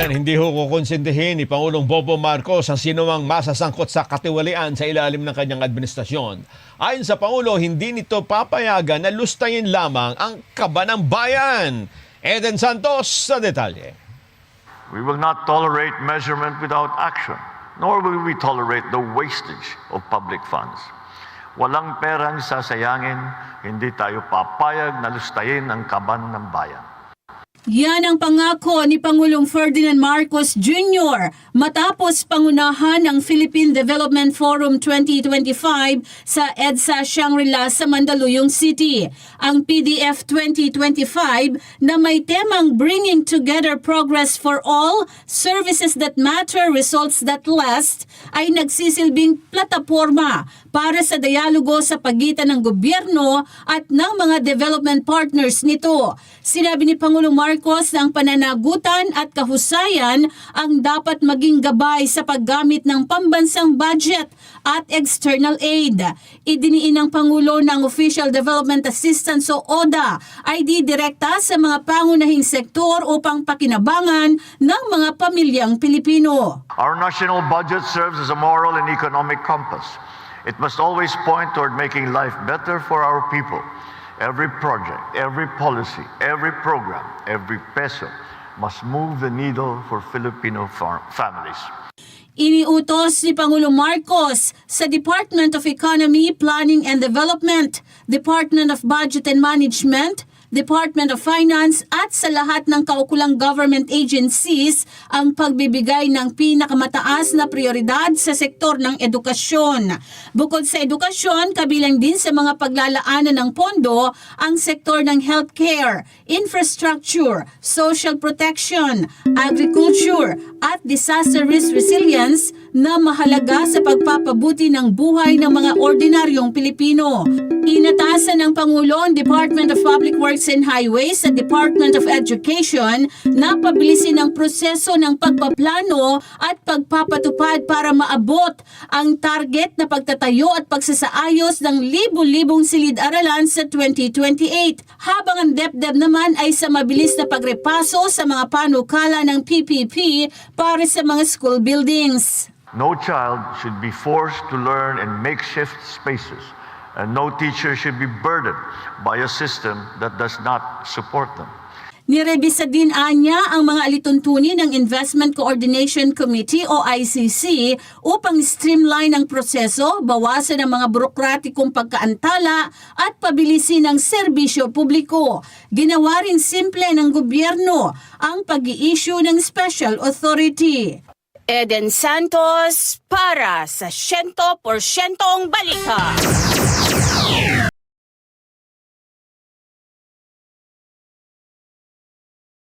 Hindi ho kukonsintihin ni Pangulong Bobo Marcos ang sinumang masasangkot sa katiwalian sa ilalim ng kanyang administrasyon. Ayon sa Pangulo, hindi nito papayagan na lustayin lamang ang kaba ng bayan. Eden Santos sa detalye. We will not tolerate measurement without action, nor will we tolerate the wastage of public funds. Walang perang sasayangin, hindi tayo papayag na lustayin ang kaban ng bayan. Yan ang pangako ni Pangulong Ferdinand Marcos Jr. matapos pangunahan ng Philippine Development Forum 2025 sa EDSA Shangri-La sa Mandaluyong City. Ang PDF 2025 na may temang Bringing Together Progress for All, Services That Matter, Results That Last ay nagsisilbing plataforma para sa dialogo sa pagitan ng gobyerno at ng mga development partners nito. Sinabi ni Pangulong Marcos na ang pananagutan at kahusayan ang dapat maging gabay sa paggamit ng pambansang budget at external aid. Idiniin ng Pangulo ng Official Development Assistance o ODA ay didirekta sa mga pangunahing sektor upang pakinabangan ng mga pamilyang Pilipino. Our national budget serves as a moral and economic compass. It must always point toward making life better for our people. Every project, every policy, every program, every peso must move the needle for Filipino families. Iniutos ni Pangulong Marcos sa Department of Economy, Planning and Development, Department of Budget and Management, Department of Finance at sa lahat ng kaukulang government agencies ang pagbibigay ng pinakamataas na prioridad sa sektor ng edukasyon. Bukod sa edukasyon, kabilang din sa mga paglalaanan ng pondo ang sektor ng healthcare, infrastructure, social protection, agriculture at disaster risk resilience na mahalaga sa pagpapabuti ng buhay ng mga ordinaryong Pilipino. Inatasan ng Pangulo ang Department of Public Works and Highways sa Department of Education na pabilisin ang proseso ng pagpaplano at pagpapatupad para maabot ang target na pagtatayo at pagsasaayos ng libu-libong silid-aralan sa 2028. Habang ang DepDep naman ay sa mabilis na pagrepaso sa mga panukala ng PPP para sa mga school buildings. No child should be forced to learn in makeshift spaces, and no teacher should be burdened by a system that does not support them. Nirebisa din anya ang mga alituntunin ng Investment Coordination Committee o ICC upang streamline ang proseso, bawasan ang mga burokratikong pagkaantala at pabilisin ang serbisyo publiko. Ginawa rin simple ng gobyerno ang pag-i-issue ng Special Authority. Eden Santos para sa 100% balita.